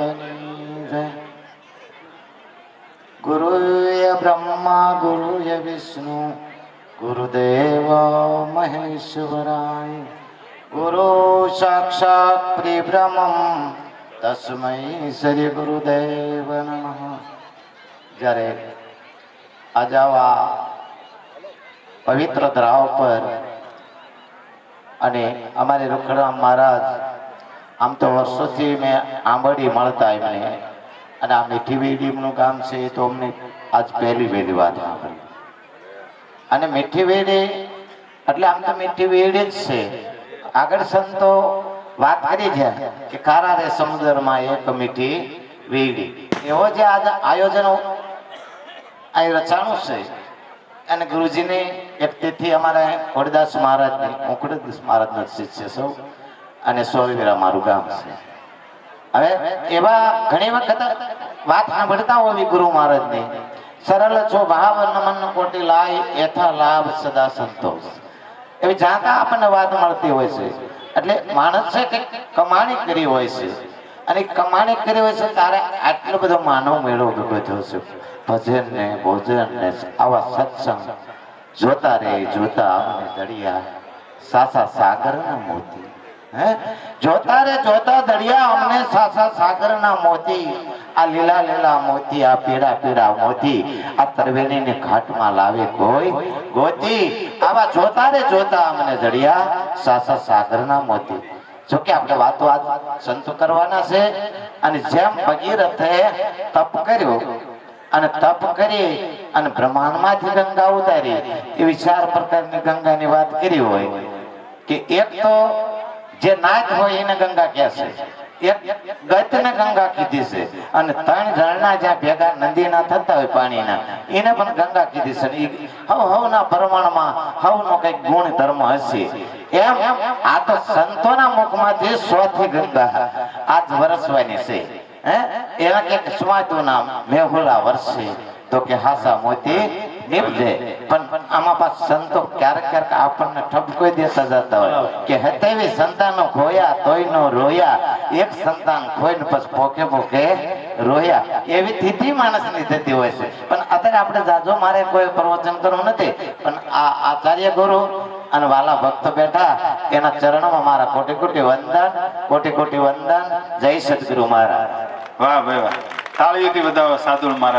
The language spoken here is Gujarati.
ભક્તની જય ગુરુય બ્રહ્મા ગુરુય વિષ્ણુ ગુરુદેવ મહેશ્વરાય ગુરુ સાક્ષાત પરિબ્રહ્મમ તસ્મૈ શ્રી ગુરુદેવ નમઃ જ્યારે આજે પવિત્ર ધરાવ પર અને અમારે રૂખડા મહારાજ આમ તો વર્ષોથી મેં આંબડી મળતા એમને. અને આ મીઠી વેડીનું કામ છે એ તો અમને આજ પહેલી પહેલી વાત સાંભળી. અને મીઠી વેડી એટલે આમ તો મીઠી વેડી જ છે. આગળ સંતો વાત કરી છે કે કારા રે સમુદ્રમાં એક મીઠી વેડી એવો જે આજ આયોજન અહીં રચાણું છે. અને ગુરુજીની એક તેથી અમારે ખોડદાસ મહારાજની હું ખોડદાસ મહારાજના શિષ્ય છું. અને સોલવીરા મારું ગામ છે. હવે એવા ઘણી વખત વાત સાંભળતા હોવી ગુરુ મહારાજની, સરળ છો ભાવ નમન કોટી લાય, એથા લાભ સદા સંતોષ. એવી જાતા આપણને વાત મળતી હોય છે. એટલે માણસ છે કે કમાણી કરી હોય છે. અને કમાણી કરી હોય છે તારે આટલો બધો માનવ મેળો ભેગો થયો છે ભજન ને ભોજન ને આવા સત્સંગ જોતા રે, જોતા આપણે દળિયા, સાસા સાગર ના મોતી. જોતા રે જોતા દરિયા અમને સાસા સાગર ના મોતી, આ લીલા લીલા મોતી, આ પીળા પીળા મોતી, આ તરવેલી ને ઘાટમાં લાવે કોઈ? ગોતી, આવા જોતા રે જોતા અમને દરિયા સાસા સાગર ના મોતી. જો કે આપણે વાતો આજ સંતો કરવાના છે, અને જેમ ભગીરથે તપ કર્યો, અને તપ કરી, અને બ્રહ્માંડમાંથી ગંગા ઉતારી એવી ચાર પ્રકારની ગંગાની વાત કરી હોય, કે એક તો જે નાથ હોય એને ગંગા કહે છે. એક ગંગા કીધી છે અને ત્રણ ઝરણા જ્યાં ભેગા નદીના થતા હોય પાણીના, એને પણ ગંગા કીધી છે. હવ હવના પ્રમાણમાં હવનો કંઈક ગુણ ધર્મ હશે. એમ આ તો સંતોના મુખમાંથી સોથી ગંગા આજ વરસવાની છે. હે? એના કે સ્વાદુ નામ મેહુલા વરસે. તો કે હાસા મોતી આપણે જાજો મારે કોઈ પ્રવચન કરવું નથી. પણ આ આચાર્ય ગુરુ અને વાલા ભક્ત બેઠા એના ચરણમાં મારા કોટી કોટી વંદન, કોટી કોટી વંદન. જય સદગુરુ મહારાજ. વાહ ભાઈ વાહ. સાધુ મહારાજ.